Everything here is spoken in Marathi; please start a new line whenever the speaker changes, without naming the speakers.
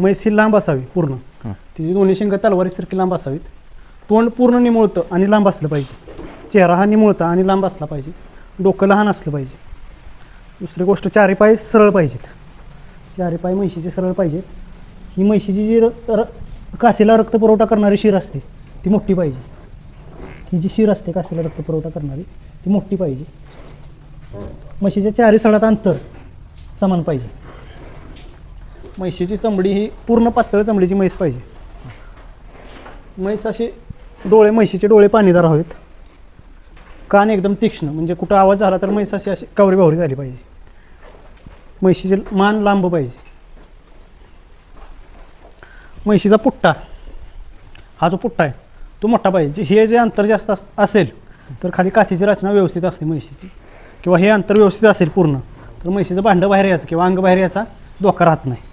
म्हैस ही लांब असावी पूर्ण. तिची दोन्ही शिंग तलवारीसारखी लांब असावीत. तोंड पूर्ण निमुळतं आणि लांब असलं पाहिजे. चेहरा हा निमुळता आणि लांब असला पाहिजे. डोकं लहान असलं पाहिजे. दुसरी गोष्ट चारी पाय सरळ पाहिजेत. चारी पाय म्हैशीचे सरळ पाहिजेत. ही म्हैशीची जी र र कासेला रक्तपुरवठा करणारी शिर असते ती मोठी पाहिजे. ही जी शिर असते कासेला रक्तपुरवठा करणारी ती मोठी पाहिजे. म्हशीच्या चारी सडात अंतर समान पाहिजे. म्हैशीची चमडी ही पूर्ण पातळ चमडीची म्हैस पाहिजे. म्हैस अशी डोळे म्हैशीचे डोळे पाणीदार हवेत. कान एकदम तीक्ष्ण म्हणजे कुठं आवाज झाला तर म्हैस अशी अशी कवरी बावरी झाली पाहिजे. म्हैशीचे मान लांब पाहिजे. म्हैशीचा पुट्टा हा जो पुट्टा आहे तो मोठा पाहिजे. हे जे अंतर जास्त अस- असेल तर खाली काचीची रचना व्यवस्थित असते म्हैशीची. किंवा हे अंतर व्यवस्थित असेल पूर्ण तर म्हैशीचं भांडं बाहेर यायचं किंवा अंग बाहेर यायचा धोका राहत नाही.